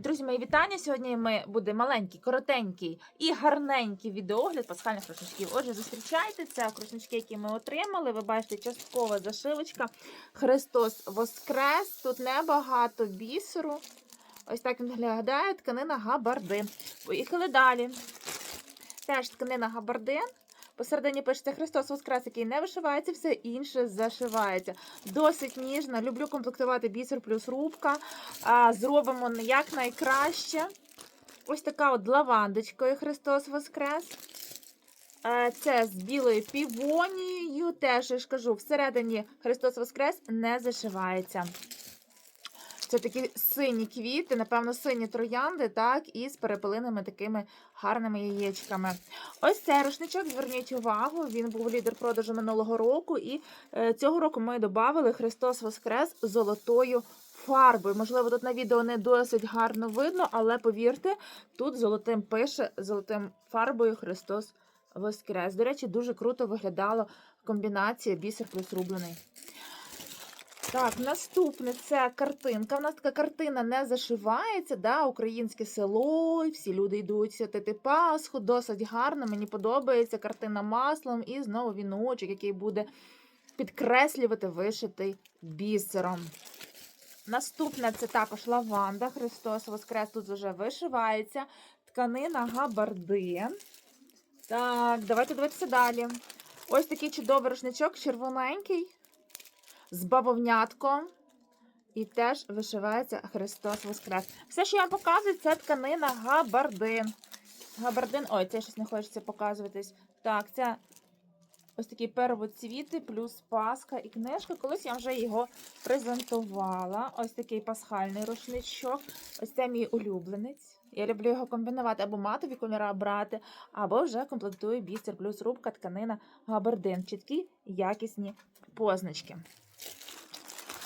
Друзі, мої вітання. Сьогодні ми буде маленький, коротенький і гарненький відеогляд пасхальних рушничків. Отже, зустрічайте це рушнички, які ми отримали. Ви бачите, часткова зашивочка. Христос Воскрес. Тут небагато бісеру. Ось так він виглядає. Тканина габардин. Поїхали далі. Теж тканина габардин. Посередині пишеться Христос Воскрес, який не вишивається, все інше зашивається. Досить ніжна. Люблю комплектувати бісер плюс рубка. Зробимо як найкраще. Ось така от лавандочкою Христос Воскрес. Це з білою півонією. Теж я ж кажу, всередині Христос Воскрес не зашивається. Це такі сині квіти, напевно, сині троянди, так, і з перепелиними такими гарними яєчками. Ось цей рушничок, зверніть увагу, він був лідер продажу минулого року, і е, цього року ми додали Христос Воскрес золотою фарбою. Можливо, тут на відео не досить гарно видно, але повірте, тут золотим пише золотим фарбою Христос Воскрес. До речі, дуже круто виглядала комбінація бісер плюс рублений. Так, наступне це картинка. У нас така картина не зашивається, да, українське село, всі люди йдуть святити Пасху, досить гарно. Мені подобається картина маслом і знову віночок, який буде підкреслювати вишитий бісером. Наступне це також лаванда. Христос Воскрес тут вже вишивається. Тканина габардин. Так, давайте дивитися далі. Ось такий чудовий рушничок, червоненький з бавовнятком. І теж вишивається Христос Воскрес. Все, що я вам показую, це тканина габардин. Габардин. Ой, це щось не хочеться показуватись. Так, це ось такі первоцвіти, плюс паска і книжка. Колись я вже його презентувала. Ось такий пасхальний рушничок. Ось це мій улюбленець. Я люблю його комбінувати або матові кольори брати, або вже комплектую бісер плюс рубка, тканина габардин. Чіткі якісні позначки.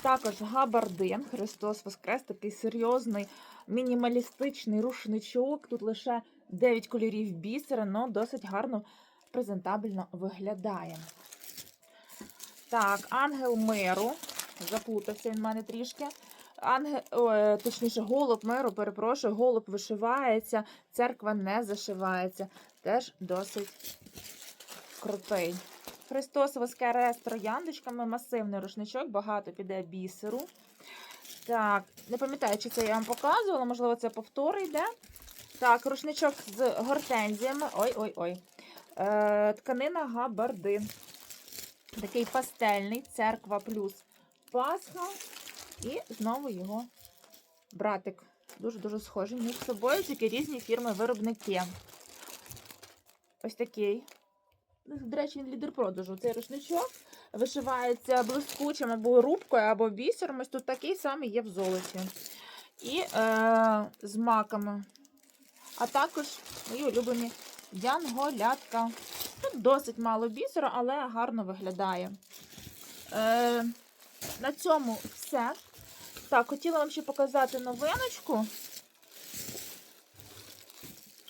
Також габардин, Христос Воскрес, такий серйозний мінімалістичний рушничок. Тут лише 9 кольорів бісера, але досить гарно, презентабельно виглядає. Так, ангел миру. Заплутався він в мене трішки. Ангел, о, точніше, голуб миру, перепрошую, голуб вишивається, церква не зашивається. Теж досить крутий. Христос Воскрес трояндочками, масивний рушничок, багато піде бісеру. Так, не пам'ятаю, чи це я вам показувала, можливо, це повтор йде. Так, рушничок з гортензіями. Ой-ой-ой. Е, Тканина габардин. Такий пастельний, церква плюс Пасха. І знову його братик. Дуже-дуже схожий між собою, тільки різні фірми-виробники. Ось такий. До речі, він лідер продажу. Цей рушничок вишивається блискучим або рубкою, або бісером. Ось тут такий самий є в золоті. І е, з маками. А також мої улюблені янголятка. Тут досить мало бісеру, але гарно виглядає. Е, на цьому все. Так, хотіла вам ще показати новиночку.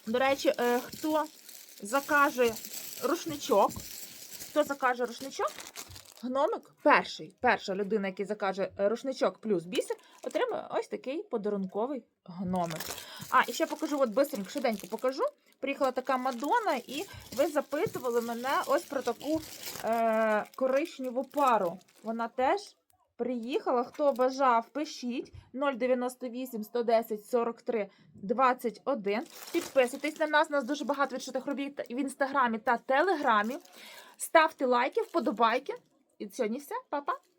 До речі, е, хто закаже рушничок, хто закаже рушничок, гномик, перший, перша людина, яка закаже е, рушничок плюс бісер, отримує ось такий подарунковий гномик. А, і ще покажу, от бистренько, швиденько покажу. Приїхала така мадона, і ви запитували мене ось про таку е, коричневу пару. Вона теж приїхала. Хто бажав, пишіть 098 110 43 21. Підписуйтесь на нас. Нас дуже багато відшитих робіт в інстаграмі та телеграмі. Ставте лайки, вподобайки. І сьогодні все, Па-па!